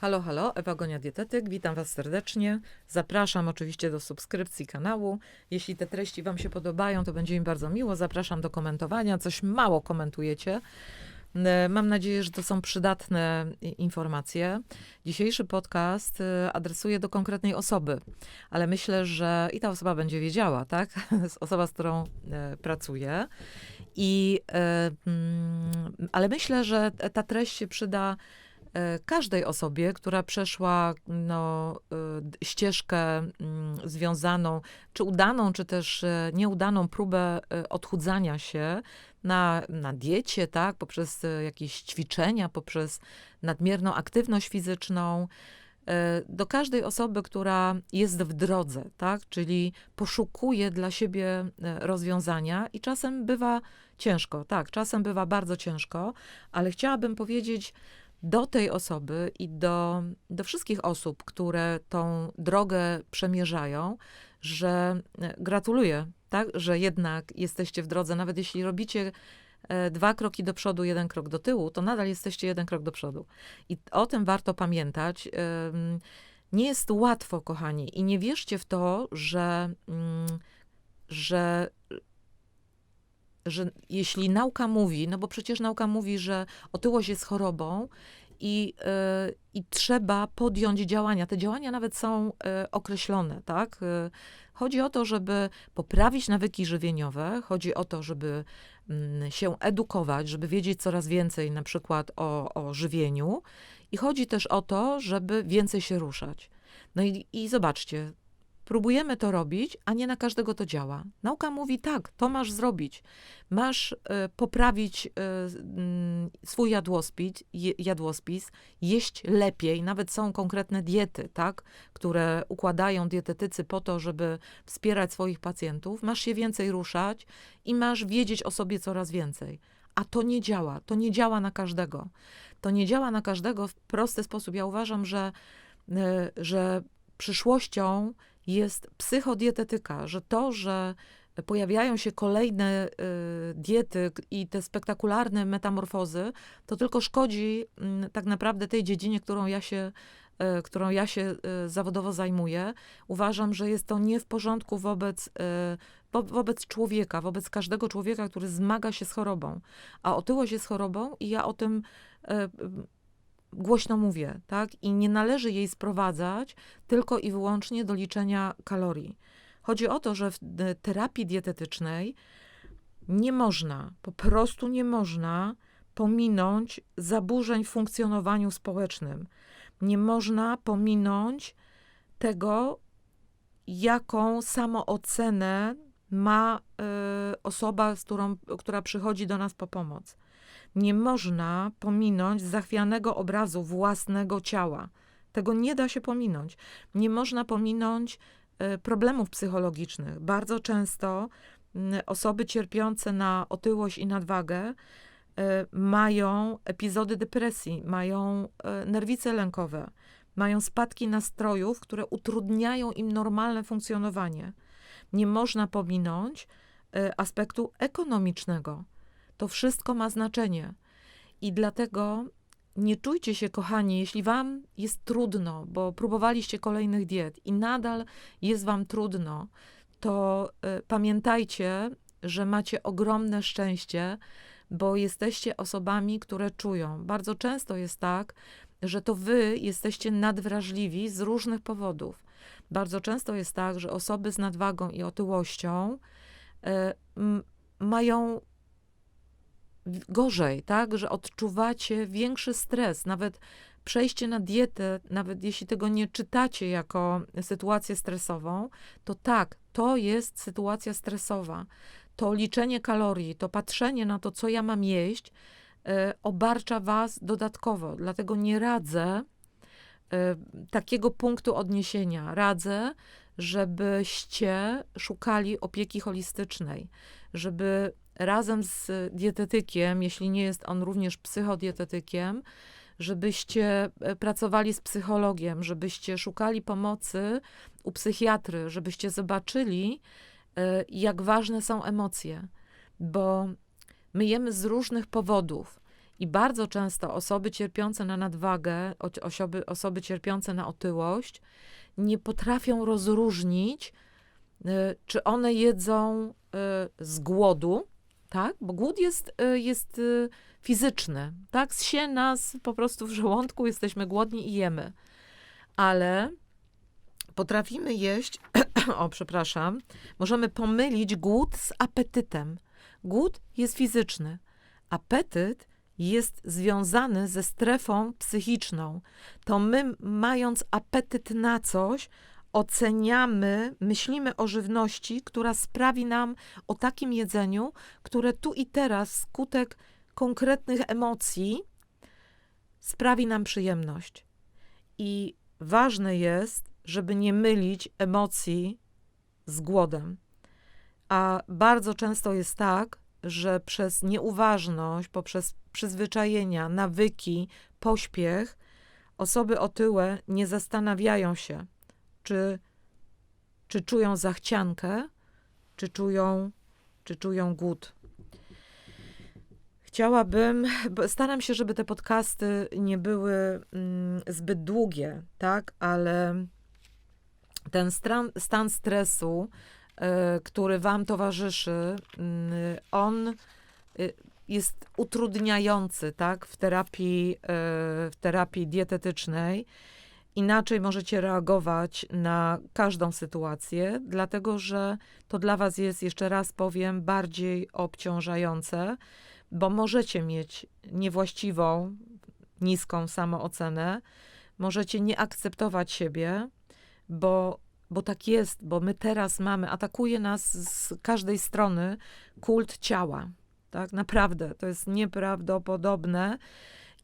Halo, halo, Ewa Gonia Dietetyk, witam Was serdecznie. Zapraszam oczywiście do subskrypcji kanału. Jeśli te treści Wam się podobają, to będzie mi bardzo miło. Zapraszam do komentowania. Coś mało komentujecie. E, Mam nadzieję, że to są przydatne informacje. Dzisiejszy podcast e, adresuję do konkretnej osoby, ale myślę, że i ta osoba będzie wiedziała, tak? Osoba, z którą e, pracuję. I, mm, ale myślę, że ta treść się przyda każdej osobie, która przeszła no, e, ścieżkę mm, związaną, czy udaną, czy też e, nieudaną próbę e, odchudzania się na, na diecie, tak, poprzez e, jakieś ćwiczenia, poprzez nadmierną aktywność fizyczną. E, Do każdej osoby, która jest w drodze, tak, czyli poszukuje dla siebie e, rozwiązania i czasem bywa ciężko, tak, czasem bywa bardzo ciężko, ale chciałabym powiedzieć, do tej osoby i do, do wszystkich osób, które tą drogę przemierzają, że e, gratuluję, tak, że jednak jesteście w drodze, nawet jeśli robicie e, dwa kroki do przodu, jeden krok do tyłu, to nadal jesteście jeden krok do przodu. I o tym warto pamiętać. Nie jest łatwo, kochani, i nie wierzcie w to, że, mm, że że jeśli nauka mówi, no bo przecież nauka mówi, że otyłość jest chorobą i, e, i trzeba podjąć działania. Te działania nawet są e, określone, tak? E, Chodzi o to, żeby poprawić nawyki żywieniowe, chodzi o to, żeby mm, się edukować, żeby wiedzieć coraz więcej na przykład o, o żywieniu i chodzi też o to, żeby więcej się ruszać. No i, i zobaczcie, próbujemy to robić, a nie na każdego to działa. Nauka mówi tak, to masz zrobić. Masz e, poprawić mm, swój jadłospis, je, jadłospis, jeść lepiej. Nawet są konkretne diety, tak, które układają dietetycy po to, żeby wspierać swoich pacjentów. Masz się więcej ruszać i masz wiedzieć o sobie coraz więcej. A to nie działa. To nie działa na każdego. To nie działa na każdego w prosty sposób. Ja uważam, że, e, że przyszłością jest psychodietetyka, że to, że pojawiają się kolejne y, diety i te spektakularne metamorfozy, to tylko szkodzi mm, tak naprawdę tej dziedzinie, którą ja się, y, którą ja się y, zawodowo zajmuję. Uważam, że jest to nie w porządku wobec, wo, wobec człowieka, wobec każdego człowieka, który zmaga się z chorobą. A otyłość jest chorobą i ja o tym głośno mówię, tak? I nie należy jej sprowadzać tylko i wyłącznie do liczenia kalorii. Chodzi o to, że w terapii dietetycznej nie można, po prostu nie można pominąć zaburzeń w funkcjonowaniu społecznym. Nie można pominąć tego, jaką samoocenę ma y, osoba, z którą, która przychodzi do nas po pomoc. Nie można pominąć zachwianego obrazu własnego ciała. Tego nie da się pominąć. Nie można pominąć e, problemów psychologicznych. Bardzo często osoby cierpiące na otyłość i nadwagę e, mają epizody depresji, mają e, nerwice lękowe, mają spadki nastrojów, które utrudniają im normalne funkcjonowanie. Nie można pominąć aspektu ekonomicznego. To wszystko ma znaczenie. I dlatego nie czujcie się, kochani, jeśli wam jest trudno, bo próbowaliście kolejnych diet i nadal jest wam trudno, to y, pamiętajcie, że macie ogromne szczęście, bo jesteście osobami, które czują. Bardzo często jest tak, że to wy jesteście nadwrażliwi z różnych powodów. Bardzo często jest tak, że osoby z nadwagą i otyłością y, m, mają gorzej, tak, że odczuwacie większy stres, nawet przejście na dietę, nawet jeśli tego nie czytacie jako sytuację stresową, to tak, to jest sytuacja stresowa. To liczenie kalorii, to patrzenie na to, co ja mam jeść, e, obarcza was dodatkowo. Dlatego nie radzę e, takiego punktu odniesienia. Radzę, żebyście szukali opieki holistycznej, żeby razem z dietetykiem, jeśli nie jest on również psychodietetykiem, żebyście e, pracowali z psychologiem, żebyście szukali pomocy u psychiatry, żebyście zobaczyli, e, jak ważne są emocje, bo my jemy z różnych powodów I bardzo często osoby cierpiące na nadwagę, osoby, osoby cierpiące na otyłość, nie potrafią rozróżnić, y, czy one jedzą z głodu, tak? Bo głód jest, y, jest y, fizyczny, tak? Zsie nas po prostu w żołądku, jesteśmy głodni i jemy. Ale potrafimy jeść, o przepraszam, możemy pomylić głód z apetytem. Głód jest fizyczny. Apetyt jest związany ze strefą psychiczną. To my, mając apetyt na coś, oceniamy, myślimy o żywności, która sprawi nam o takim jedzeniu, które tu i teraz, skutek konkretnych emocji, sprawi nam przyjemność. I ważne jest, żeby nie mylić emocji z głodem. A bardzo często jest tak, że przez nieuważność, poprzez przyzwyczajenia, nawyki, pośpiech, osoby otyłe nie zastanawiają się, czy, czy czują zachciankę, czy czują, czy czują głód. Chciałabym, staram się, żeby te podcasty nie były mm, zbyt długie, tak, ale ten stan, stan stresu, y, który Wam towarzyszy, y, on y, jest utrudniający, tak, w terapii, y, w terapii dietetycznej. Inaczej możecie reagować na każdą sytuację, dlatego że to dla Was jest, jeszcze raz powiem, bardziej obciążające, bo możecie mieć niewłaściwą, niską samoocenę, możecie nie akceptować siebie, bo, bo tak jest, bo my teraz mamy, atakuje nas z każdej strony kult ciała. Tak, naprawdę, to jest nieprawdopodobne.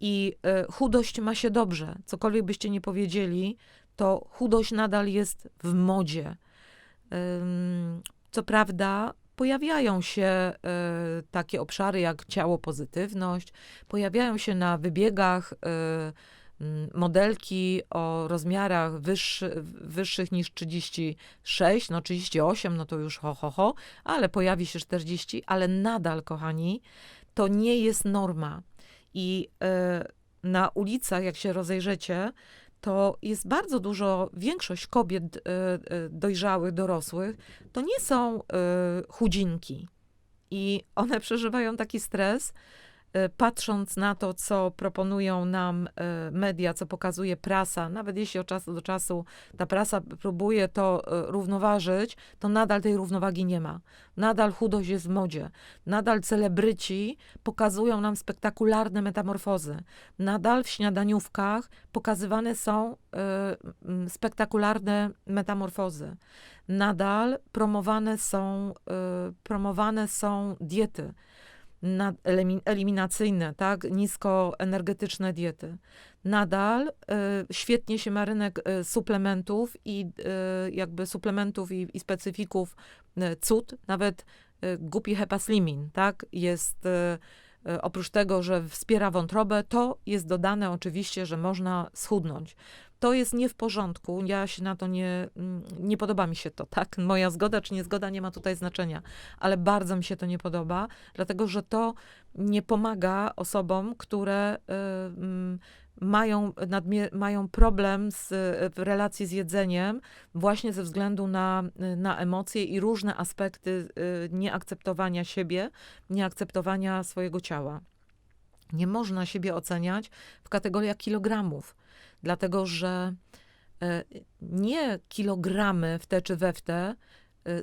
I y, chudość ma się dobrze. Cokolwiek byście nie powiedzieli, to chudość nadal jest w modzie. Co prawda, pojawiają się y, takie obszary jak ciało pozytywność, pojawiają się na wybiegach mm, modelki o rozmiarach wyższy, wyższych niż 36, no 38, no to już ho, ho, ho, ale pojawi się 40, ale nadal, kochani, to nie jest norma. I y, na ulicach, jak się rozejrzycie, to jest bardzo dużo, większość kobiet y, y, dojrzałych, dorosłych, to nie są chudzinki. I one przeżywają taki stres, patrząc na to, co proponują nam y, media, co pokazuje prasa, nawet jeśli od czasu do czasu ta prasa próbuje to y, równoważyć, to nadal tej równowagi nie ma. Nadal chudość jest w modzie. Nadal celebryci pokazują nam spektakularne metamorfozy. Nadal w śniadaniówkach pokazywane są spektakularne metamorfozy. Nadal promowane są, promowane są diety eliminacyjne, tak, niskoenergetyczne diety. Nadal y, świetnie się ma rynek y, suplementów i y, jakby suplementów i, i specyfików y, cud, nawet y, głupi hepaslimin, tak, jest y, oprócz tego, że wspiera wątrobę, to jest dodane oczywiście, że można schudnąć. To jest nie w porządku, ja się na to nie, mm, nie podoba mi się to, tak? Moja zgoda czy niezgoda nie ma tutaj znaczenia, ale bardzo mi się to nie podoba, dlatego że to nie pomaga osobom, które y, mm, mają, mają problem z, w relacji z jedzeniem właśnie ze względu na, na emocje i różne aspekty y, nieakceptowania siebie, nieakceptowania swojego ciała. Nie można siebie oceniać w kategoriach kilogramów, dlatego że e, nie kilogramy w te czy we w te e,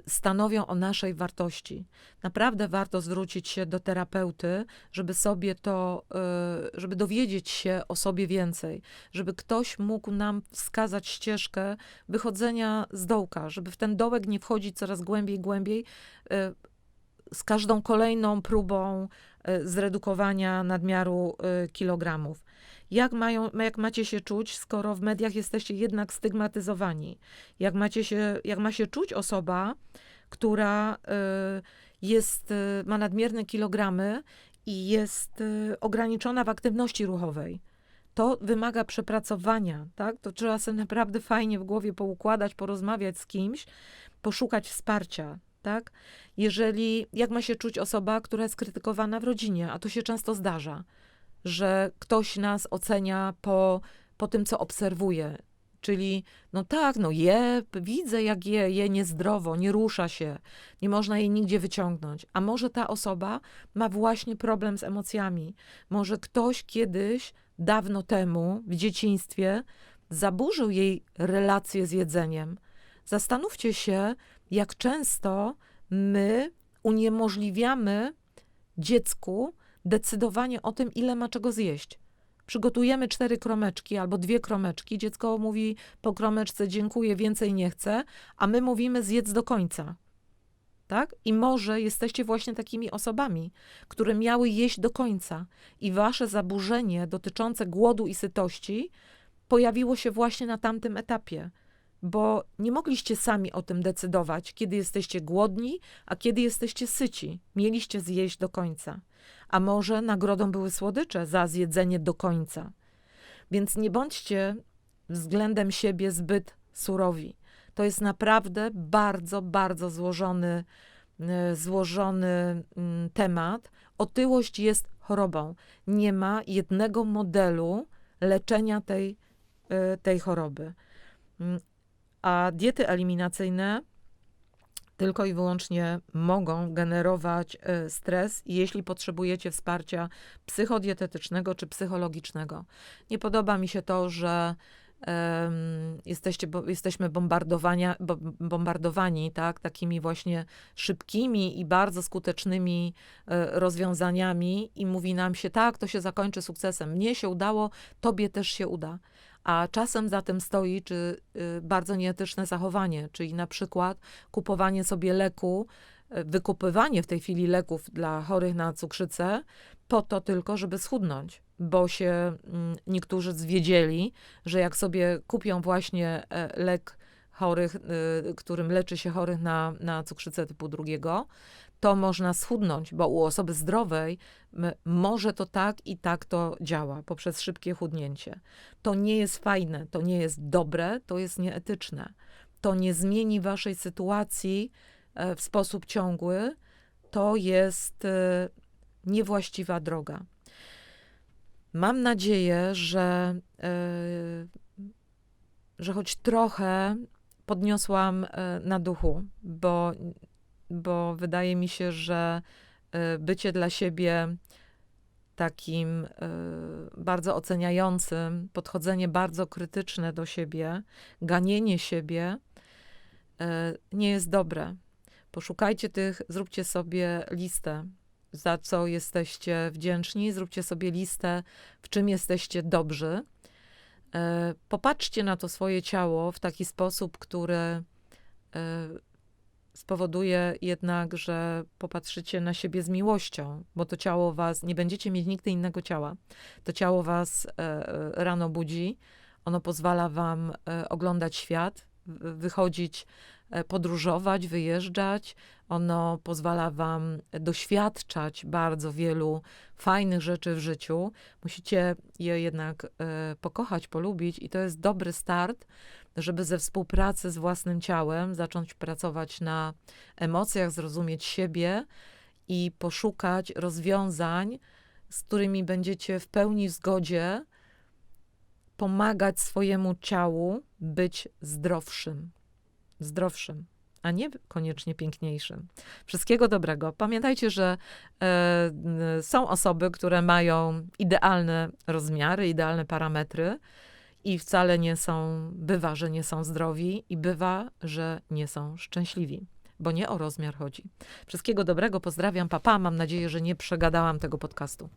stanowią o naszej wartości. Naprawdę warto zwrócić się do terapeuty, żeby sobie to, e, żeby dowiedzieć się o sobie więcej, żeby ktoś mógł nam wskazać ścieżkę wychodzenia z dołka, żeby w ten dołek nie wchodzić coraz głębiej, głębiej, z każdą kolejną próbą e, zredukowania nadmiaru e, kilogramów. Jak, mają, jak macie się czuć, skoro w mediach jesteście jednak stygmatyzowani? Jak, macie się, jak ma się czuć osoba, która e, jest, ma nadmierne kilogramy i jest ograniczona w aktywności ruchowej? To wymaga przepracowania, tak? To trzeba sobie naprawdę fajnie w głowie poukładać, porozmawiać z kimś, poszukać wsparcia, tak? Jeżeli, jak ma się czuć osoba, która jest krytykowana w rodzinie, a to się często zdarza. że ktoś nas ocenia po, po tym, co obserwuje. Czyli, no tak, no je, widzę jak je, je niezdrowo, nie rusza się, nie można jej nigdzie wyciągnąć. A może ta osoba ma właśnie problem z emocjami. Może ktoś kiedyś, dawno temu, w dzieciństwie, zaburzył jej relacje z jedzeniem. Zastanówcie się, jak często my uniemożliwiamy dziecku decydowanie o tym, ile ma czego zjeść. Przygotujemy cztery kromeczki albo dwie kromeczki, dziecko mówi po kromeczce dziękuję, więcej nie chcę, a my mówimy zjedz do końca. Tak? I może jesteście właśnie takimi osobami, które miały jeść do końca i wasze zaburzenie dotyczące głodu i sytości pojawiło się właśnie na tamtym etapie, bo nie mogliście sami o tym decydować, kiedy jesteście głodni, a kiedy jesteście syci. Mieliście zjeść do końca. A może nagrodą były słodycze za zjedzenie do końca. Więc nie bądźcie względem siebie zbyt surowi. To jest naprawdę bardzo, bardzo złożony, e, złożony mm, temat. Otyłość jest chorobą. Nie ma jednego modelu leczenia tej, e, tej choroby. A diety eliminacyjne tylko i wyłącznie mogą generować e, stres, jeśli potrzebujecie wsparcia psychodietetycznego czy psychologicznego. Nie podoba mi się to, że um, jesteście, bo, jesteśmy bombardowania, bo, bombardowani tak, takimi właśnie szybkimi i bardzo skutecznymi e, rozwiązaniami i mówi nam się, tak, to się zakończy sukcesem. Mnie się udało, tobie też się uda a czasem za tym stoi czy y, bardzo nieetyczne zachowanie, czyli na przykład kupowanie sobie leku, y, wykupywanie w tej chwili leków dla chorych na cukrzycę po to tylko, żeby schudnąć, bo się mm, niektórzy zwiedzieli, że jak sobie kupią właśnie e, lek chorych, y, którym leczy się chorych na, na cukrzycę typu drugiego, to można schudnąć, bo u osoby zdrowej może to tak i tak to działa poprzez szybkie chudnięcie. To nie jest fajne, to nie jest dobre, to jest nieetyczne. To nie zmieni waszej sytuacji e, w sposób ciągły. To jest e, niewłaściwa droga. Mam nadzieję, że, e, że choć trochę podniosłam na duchu, bo bo wydaje mi się, że y, bycie dla siebie takim y, bardzo oceniającym, podchodzenie bardzo krytyczne do siebie, ganienie siebie y, nie jest dobre. Poszukajcie tych, zróbcie sobie listę, za co jesteście wdzięczni, zróbcie sobie listę, w czym jesteście dobrzy. Popatrzcie na to swoje ciało w taki sposób, który spowoduje jednak, że popatrzycie na siebie z miłością, bo to ciało was, nie będziecie mieć nigdy innego ciała. To ciało was e, e, rano budzi, ono pozwala wam e, oglądać świat, wychodzić, podróżować, wyjeżdżać. Ono pozwala wam doświadczać bardzo wielu fajnych rzeczy w życiu. Musicie je jednak pokochać, polubić, i to jest dobry start żeby ze współpracy z własnym ciałem zacząć pracować na emocjach, zrozumieć siebie i poszukać rozwiązań, z którymi będziecie w pełni w zgodzie pomagać swojemu ciału być zdrowszym. Zdrowszym a nie koniecznie piękniejszym. Wszystkiego dobrego. Pamiętajcie, że e, są osoby, które mają idealne rozmiary, idealne parametry i wcale nie są, bywa, że nie są zdrowi i bywa, że nie są szczęśliwi, bo nie o rozmiar chodzi. Wszystkiego dobrego, pozdrawiam, papa, mam nadzieję, że nie przegadałam tego podcastu.